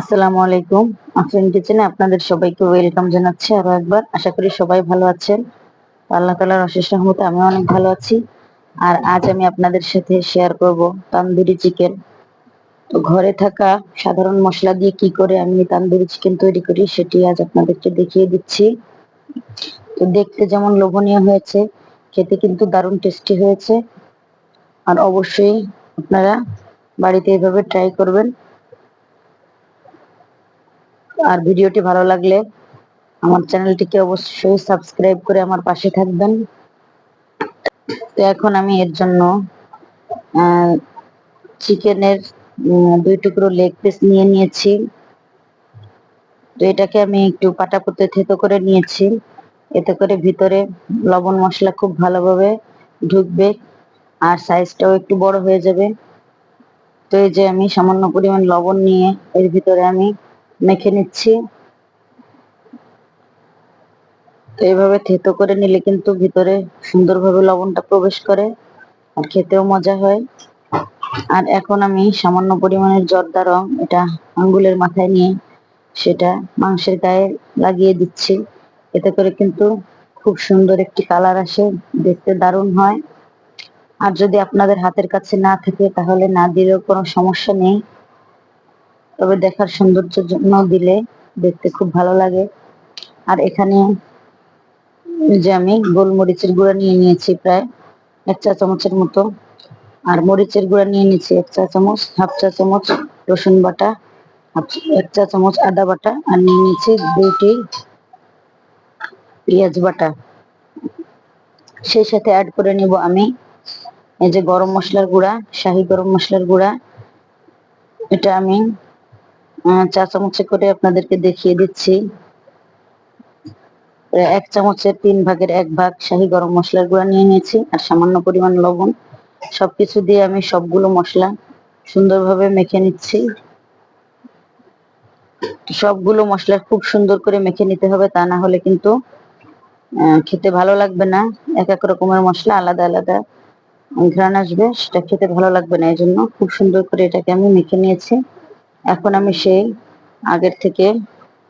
আসসালামু আলাইকুম। আফরিন কিচেনে আপনাদের সবাইকে ওয়েলকাম জানাচ্ছি আরও একবার। আশা করি সবাই ভালো আছেন। আল্লাহ তালার অশেষ রহমতে আমি অনেক ভালো আছি। আর আজ আমি আপনাদের সাথে শেয়ার করব তান্দুরি চিকেন তো ঘরে থাকা সাধারণ মশলা দিয়ে কি করে আমি তান্দুরি চিকেন তৈরি করি সেটি আজ আপনাদেরকে দেখিয়ে দিচ্ছি। তো দেখতে যেমন লোভনীয় হয়েছে, খেতে কিন্তু দারুণ টেস্টি হয়েছে। আর অবশ্যই আপনারা বাড়িতে এভাবে ট্রাই করবেন। আর ভিডিওটি ভালো লাগলে আমার চ্যানেলটিকে অবশ্যই সাবস্ক্রাইব করে আমার পাশে থাকবেন। তো এখন আমি এর জন্য চিকেনের দুই টুকরো লেগ পিস নিয়ে নিয়েছি। তো এটাকে আমি একটু পাটাপুতে থেতো করে নিয়েছি। এতে করে ভিতরে লবণ মশলা খুব ভালোভাবে ঢুকবে আর সাইজটাও একটু বড় হয়ে যাবে। তো এই যে আমি সামান্য পরিমাণ লবণ নিয়ে এর ভিতরে আমি মেখে নিচ্ছি। তো এইভাবে থেতো করে নিলে কিন্তু ভিতরে সুন্দরভাবে লবণটা প্রবেশ করে আর খেতেও মজা হয়। আর এখন আমি সামান্য পরিমাণের জর্দা রং, এটা আঙ্গুলের মাথায় নিয়ে সেটা মাংসের গায়ে লাগিয়ে দিচ্ছি। এতে করে কিন্তু খুব সুন্দর একটি কালার আসে, দেখতে দারুণ হয়। আর যদি আপনাদের হাতের কাছে না থাকে তাহলে না দিলেও কোনো সমস্যা নেই। তবে দেখার সৌন্দর্যের জন্য দিলে দেখতে খুব ভালো লাগে। আর এখানে যে আমি গোলমরিচের গুঁড়া নিয়ে নিয়েছি প্রায় এক চা চামচের মতো। আর মরিচের গুঁড়া নিয়ে নিয়েছি এক চা চামচ, হাফ চা চামচ রসুন বাটা এক চা চামচ আদা বাটা, আর নিয়ে নিয়েছি দুইটি পেঁয়াজ বাটা। সেই সাথে অ্যাড করে নিব আমি এই যে গরম মশলার গুঁড়া, শাহি গরম মশলার গুঁড়া। এটা আমি চা চামচে করে আপনাদেরকে দেখিয়ে দিচ্ছি। এক চামচের তিন ভাগের এক ভাগ শাহি গরম মশলার গুঁড়া নিয়ে নিয়েছি আর সামান্য পরিমাণ লবণ। সবকিছু দিয়ে আমি সবগুলো মশলা সুন্দরভাবে মেখে নিচ্ছি। সবগুলো মশলা খুব সুন্দর করে মেখে নিতে হবে, তা না হলে কিন্তু খেতে ভালো লাগবে না। এক এক রকমের মশলা আলাদা আলাদা ঘ্রাণ আসবে, সেটা খেতে ভালো লাগবে না। এই জন্য খুব সুন্দর করে এটাকে আমি মেখে নিয়েছি। এখন আমি সেই আগের থেকে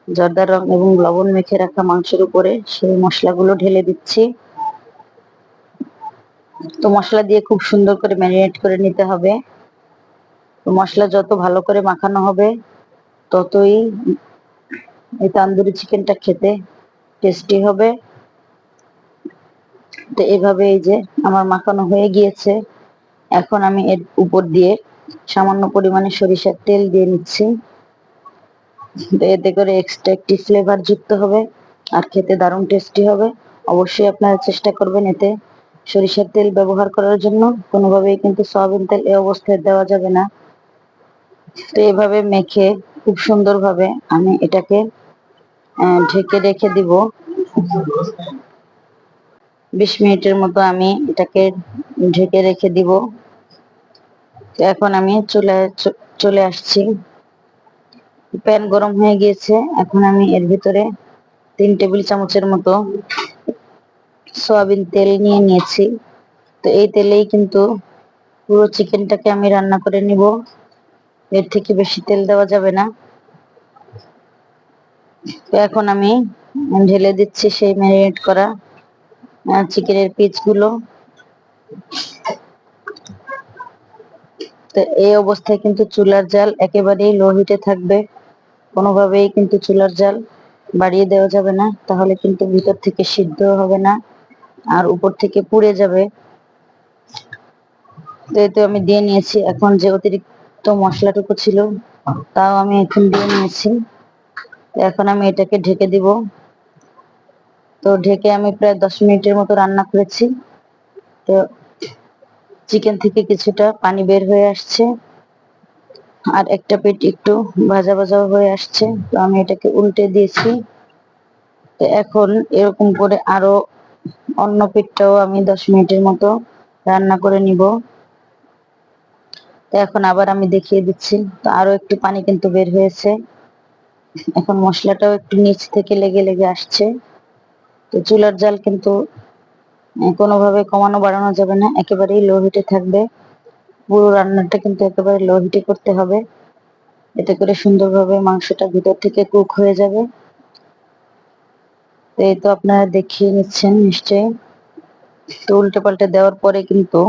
জর্দার রং এবং লবণ মেখে রাখা মাংসের উপরে সেই মশলাগুলো ঢেলে দিচ্ছি। তো মশলা দিয়ে খুব সুন্দর করে ম্যারিনেট করে নিতে হবে। তো মশলা যত ভালো করে মাখানো হবে, ততই এই তান্দুরি চিকেনটা খেতে টেস্টি হবে। তো এভাবে এই যে আমার মাখানো হয়ে গিয়েছে। এখন আমি এর উপর দিয়ে সামান্য পরিমাণে সরিষার তেল দিয়ে নিচ্ছি। এতে করে এক্সট্রা একটি ফ্লেভার যুক্ত হবে আর খেতে দারুণ টেস্টি হবে। অবশ্যই আপনারা চেষ্টা করবেন এতে সরিষার তেল ব্যবহার করার জন্য। কোনোভাবেই কিন্তু সয়াবিন তেল এই অবস্থায় দেওয়া যাবে না। তো এভাবে মেখে খুব সুন্দরভাবে আমি এটাকে ঢেকে রেখে দিব। বিশ মিনিটের মতো আমি এটাকে ঢেকে রেখে দিব। এখন আমি চলে চলে আসছি। প্যান গরম হয়ে গিয়েছে। এখন আমি এর ভিতরে তিন টেবিল চামচের মতো সয়াবিন তেল নিয়ে নিয়েছি। তো এই তেলেই কিন্তু পুরো চিকেনটাকে আমি রান্না করে নিব। এর থেকে বেশি তেল দেওয়া যাবে না। তো এখন আমি ঢেলে দিচ্ছি সেই ম্যারিনেট করা চিকেনের পিসগুলো তো এই অবস্থায় কিন্তু চুলার জাল একেবারেই লো হিটে থাকবে। কোনোভাবেই কিন্তু চুলার জাল বাড়িয়ে দেওয়া যাবে না। তাহলে কিন্তু ভিতর থেকে সিদ্ধ হবে না আর উপর থেকে পুড়ে যাবে। তো এই আমি দিয়ে নিয়েছি। এখন যে অতিরিক্ত মশলাটুকু ছিল, তাও আমি এখন দিয়ে নিয়েছি। এখন আমি এটাকে ঢেকে দিব। তো ঢেকে আমি প্রায় দশ মিনিটের মতো রান্না করেছি। তো চিকেন থেকে কিছুটা পানি বের হয়ে আসছে। আর একটা পেট একটু ভাজা ভাজা হয়ে আসছে। তো আমি এটাকে উল্টে দিয়েছি। তো এখন এরকম করে আরও অন্য পেটটাও আমি দশ মিনিটের মতো রান্না করে নিব। তো এখন আবার আমি দেখিয়ে দিচ্ছি। তো আরও একটু পানি কিন্তু বের হয়েছে। এখন মশলাটাও একটু নিচ থেকে লেগে লেগে আসছে। তো চুলার জাল কিন্তু কোনোভাবে কমানো বাড়ানো যাবে না। একেবারেই লো হিটে থাকবে। পুরো রান্নাটা কিন্তু একেবারে লো হিটে করতে হবে। এতে করে সুন্দরভাবে মাংসটা ভিতর থেকে কুক হয়ে যাবে। তো এই তো আপনারা দেখিয়ে নিচ্ছেন নিশ্চয়ই। তো উল্টে পাল্টে দেওয়ার পরে কিন্তু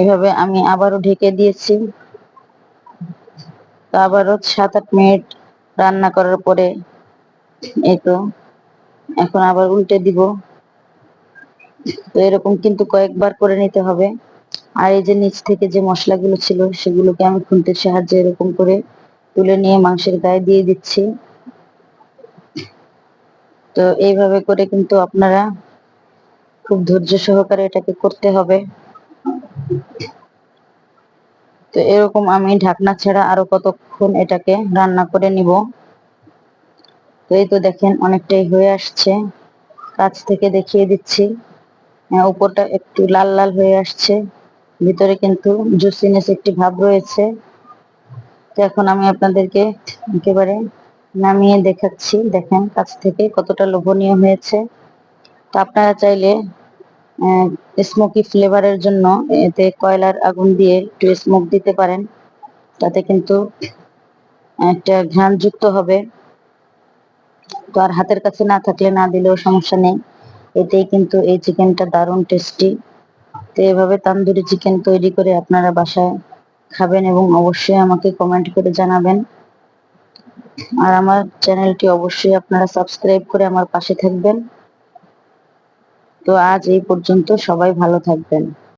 এভাবে আমি আবারও ঢেকে দিয়েছি। তো আবারও সাত আট মিনিট রান্না করার পরে এই তো এখন আবার উল্টে দিব। তো এরকম কিন্তু কয়েকবার করে নিতে হবে। আর এই যে নিচ থেকে যে মশলাগুলো ছিল, সেগুলোকে আমি খুন্তির সাহায্যে এরকম করে তুলে নিয়ে মাংসের গায়ে দিয়ে দিচ্ছি। তো এইভাবে করে কিন্তু আপনারা খুব ধৈর্য সহকারে এটাকে করতে হবে। তো এরকম আমি ঢাকনা ছাড়া আরও কতক্ষণ এটাকে রান্না করে নিব? তো এই তো দেখেন অনেকটাই হয়ে আসছে। কাছ থেকে দেখিয়ে দিচ্ছি। হ্যাঁ, উপরটা একটু লাল লাল হয়ে আসছে। ভিতরে কিন্তু জুসিনেস একটি ভাব রয়েছে। তো এখন আমি আপনাদেরকে একেবারে নামিয়ে দেখাচ্ছি। দেখেন কাছ থেকে কতটা লোভনীয় হয়েছে। তো আপনারা চাইলে স্মোকি ফ্লেভারের জন্য এতে কয়লার আগুন দিয়ে একটু স্মোক দিতে পারেন। তাতে কিন্তু একটা ঘ্রাণযুক্ত হবে। তো আর হাতের কাছে না থাকলে না দিলেও সমস্যা নেই। এতেই কিন্তু এই চিকেনটা দারুণ টেস্টি তো এভাবে তান্দুরি চিকেন তৈরি করে আপনারা বাসায় খাবেন এবং অবশ্যই আমাকে কমেন্ট করে জানাবেন। আর আমার চ্যানেলটি অবশ্যই আপনারা সাবস্ক্রাইব করে আমার পাশে থাকবেন। তো আজ এই পর্যন্ত সবাই ভালো থাকবেন।